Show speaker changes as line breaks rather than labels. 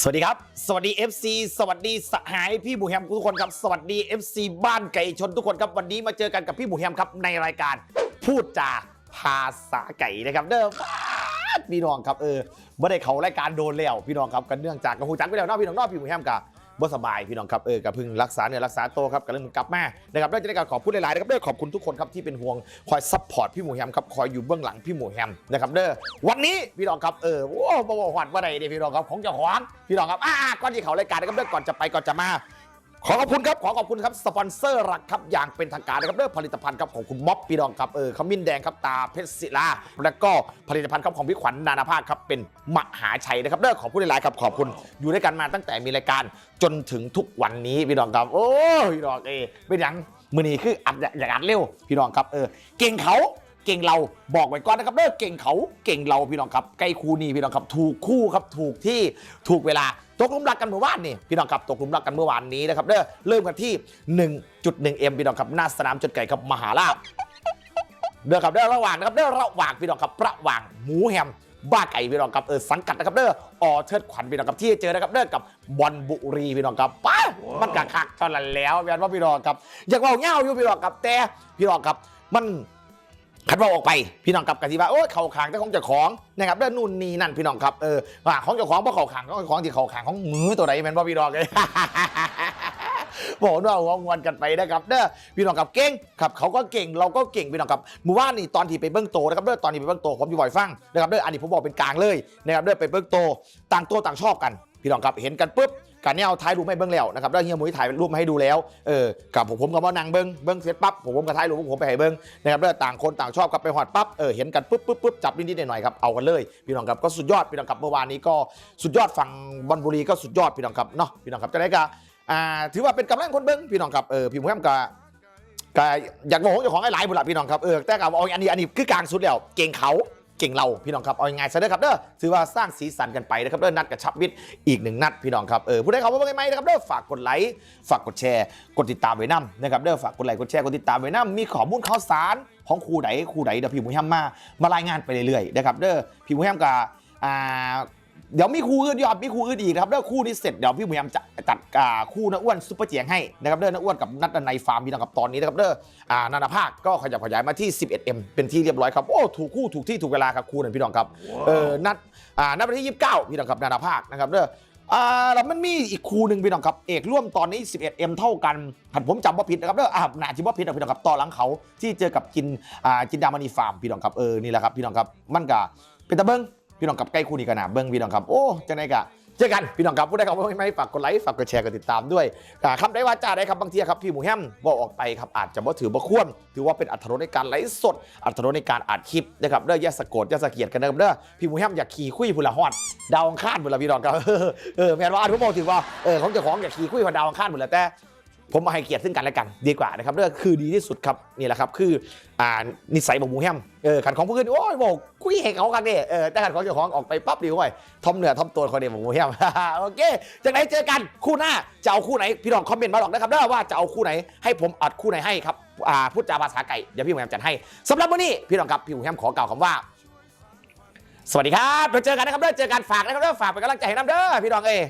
สวัสดีครับ สวัสดี FC สวัสดีสหายพี่บุแฮมทุกคนครับ สวัสดี FC บ้านไก่ชนทุกคนครับ วันนี้มาเจอกันกับพี่บุแฮมครับในรายการ พูดจาภาษาไก่นะครับ เด้อฟาพี่น้องครับเออไม่ได้เขารายการโดนแล้วพี่น้องครับกันเนื่องจากกระหูจักไปแล้วเนอกพี่น้องเนอกพี่บุแฮมกับ บ่สบายพี่น้องครับเออกับพึ่งรักษาเนี่ยรักษาโตครับกับเรื่องกลับมานะครับด้วยจะได้การขอบคุณหลายๆนะครับด้วยขอบคุณทุกคนครับที่เป็นห่วงคอยซัพพอร์ตพี่หมูแฮมครับคอยอยู่เบื้องหลังพี่หมูแฮมนะครับเด้อวันนี้พี่น้องครับเออโอ้บ่บ่หวัดว่าใดเด้พี่น้องครับของเจ้าของพี่น้องครับอ่าก่อนที่เขารายการนะครับเด้อก่อนจะไปก่อนจะมา ขอขอบคุณครับ ขอขอบคุณครับสปอนเซอร์หลักครับอย่างเป็นทางการนะครับเรื่องผลิตภัณฑ์ครับของคุณม็อบพี่ดองครับเออขมิ้นแดงครับตาเพชรศิลาแล้วก็ผลิตภัณฑ์ครับของพี่ขวัญนานาภาคครับเป็นมหาชัยนะครับเรื่องขอบคุณหลายๆครับขอบคุณอยู่ด้วยกันมาตั้งแต่มีรายการจนถึงทุกวันนี้พี่ดองครับ โอ้พี่ดองเอเป็นย่างมือนี้คืออัดอย่างอัดเร็วพี่ดองครับเออเก่งเขา เก่งเราบอกไว้ก่อนนะครับเด้อเก่งเขาเก่งเราพี่น้องครับใกล้คู่นี้พี่น้องครับ ถูกคู่ครับถูกที่ถูกเวลาตกลุมรักกันเมื่อวานนี่พี่น้องครับตกลุมรักกันเมื่อวานนี้นะครับเด้อเริ่มกันที่ 1.1 m พี่น้องครับหน้าสนามจุดไก่ครับมหาลาภเด้อครับเด้อระหว่างนะครับเด้อระหว่างพี่น้องครับระหว่างหมูแฮมบ้าไก่พี่น้องครับเออสังกัดนะครับเด้อออเทิดขวัญพี่น้องครับที่เจอนะครับเด้อกับบอลบุรีพี่น้องครับป้ามันกะคักตอนนั้นแล้วพี่น้องว่าพี่น้องครับอยากว่าเงาอยู่พี่น้องครับแต่พี่น้องครับมัน คันว่าออกไปพี่น้องกับกันที่ว่าโอ้ยเขาขางแต่ของเจ้าของนะครับเรื่องนู่นนี่นั่นพี่น้องครับเออว่าของเจ้าของเพราะเขาขางของของที่เขาขางของมือตัวไหนแม่นว่พี่น้องเลยบอกว่าหัวงวนกันไปนะครับเด้อพี่น้องกับเก่งครับเขาก็เก่งเราก็เก่งพี่น้องครับหมู่บ้านนี่ตอนที่ไปเบิ้งโตนะครับเด้อตอนที่ไปเบิ้งโตผมอยู่บ่อยฟังนะครับเด้ออันนี้ผมบอกเป็นกลางเลยนะครับเด้อไปเบิ้งโตต่างตัวต่างชอบกัน พี่น้องครับเห็นกันปุ๊บการเนี่ยเอาถ่ายรูปให้เบิ้งแล้วนะครับแล้วเฮียมุ้ยถ่ายรูปมาให้ดูแล้วเออกับผมผมก็มานางเบิ้งเบิ้งเสร็จปั๊บผมผมก็ถ่ายรูปผมไปให้เบิ้งนะครับแล้วต่างคนต่างชอบกับไปหอดปั๊บเออเห็นกันปุ๊บปุ๊บปุ๊บจับนิดๆหน่อยๆครับเอากันเลยพี่น้องครับก็สุดยอดพี่น้องครับเมื่อวานนี้ก็สุดยอดฝั่งบอลบุรีก็สุดยอดพี่น้องครับเนาะพี่น้องครับจะได้ก็อ่าถือว่าเป็นกำลังคนเบิ้งพี่น้องครับเออพี่มูแฮมก็ก็อยากบอกของเจ้าของหลายๆบุญละพี่น้องครับเออแต่กับเอาอันนี้อันนี้คือกลางสุดแล้วเก่งเขา เก่งเราพี่น้องครับเอายังไงซะเด้อครับเด้อถือว่าสร้างสีสันกันไปนะครับเด้อนัดกับชับมิตรอีกหนึ่งนัดพี่น้องครับเออผู้ใดเขาว่าไงไหมนะครับเด้อฝากกดไลค์ฝากกดแชร์กดติดตามไว้นํนะครับเด้อฝากกดไลค์กดแชร์กดติดตามไว้นํมีข้อมูลข่าวสารของครูไหนครูไหนเดี๋ยวพี่หมูแฮมมามารายงานไปเรื่อยๆนะครับเด้อพี่หมูแฮมกับอ่า เดี๋ยวมีครูอื่นยอดมีครูอื่นอีกนะครับเด้อคู่นี้เสร็จเดี๋ยวพี่หมูแฮมจะจัดอ่าคู่น้าอ้วนซุปเปอร์เจียงให้นะครับเด้อน้าอ้วนกับนัดในฟาร์มพี่น้องครับตอนนี้นะครับเด้ออ่านานาภาคก็ขยับขยายมาที่ 11M เป็นที่เรียบร้อยครับโอ้ถูกคู่ถูกที่ถูกเวลาครับคู่นั้นพี่น้องครับเออนัดอ่านัดวันที่ 29 พี่น้องครับนานาภาคนะครับเด้ออ่าแล้วมันมีอีกคู่หนึ่งพี่น้องครับเอกร่วมตอนนี้ 11M เท่ากันหันผมจำว่าผิดนะครับเด้ออ่าหนาจิบว่าผิดนะพี่น้องครับต่อหลังเขาที่เจอกับจินอ่าจินดามณีฟาร์มพี่น้องครับเออนี่แหละครับพี่น้องครับมันก็เป็นตะเบิ้ง พี่น้องครับใกล้คู่นี้กันนะเบิ้งพี่น้องครับโอ้จังไดกะเจอกันพี่น้องครับผู้ใดครับไม่ไม่ฝากกดไลค์ฝากกดแชร์กดติดตามด้วยอ่าคำได้ว่าจ้าได้ครับบางทีครับพี่หมูแฮมบอกออกไปครับอาจจะบ่ถือบ่ควรถือว่าเป็นอัตรรในการไลฟ์สด อัตรรในการอัดคลิปนะครับเด้ออย่าสะกดอย่าสะเกียดกันนะครับเด้อพี่หมูแฮมอยากขี่คุยพุนละฮอดดาวอังคารพุนละพี่น้องครับเออแม่นว่าอันผมบอกถือว่าเออของเจ้าของอยากขี่คุยพุนดาวอังคารพุนละแต่ ผมมาให้เกียรติซึ่งกันและกันดีกว่านะครับเรื่องคือดีที่สุดครับนี่แหละครับคืออ่านิสัยของหมูแฮมเออขันของผู้อื่นโอ้ยบอกคุยให้เขากันเนี่ยเออแต่ขันของเจ้าของออกไปปั๊บดีกว่าทอมเหนือทอมตัวคนเดียวของหมูแฮมโอเคจากไหนเจอกันคู่หน้าจะเอาคู่ไหนพี่น้องคอมเมนต์มาหรอกนะครับเด้อว่าจะเอาคู่ไหนให้ผมอัดคู่ไหนให้ครับอ่าพูดจาภาษาไก่เดี๋ยวพี่หมูแฮมจัดให้สำหรับวันนี้พี่น้องครับพี่หมูแฮมขอกล่าวคำว่าสวัสดีครับเราเจอกันนะครับเด้อเจอกันฝากนะครับเด้อฝากเป็นกำลังใจให้น้ำเด้อพี่น้องเอย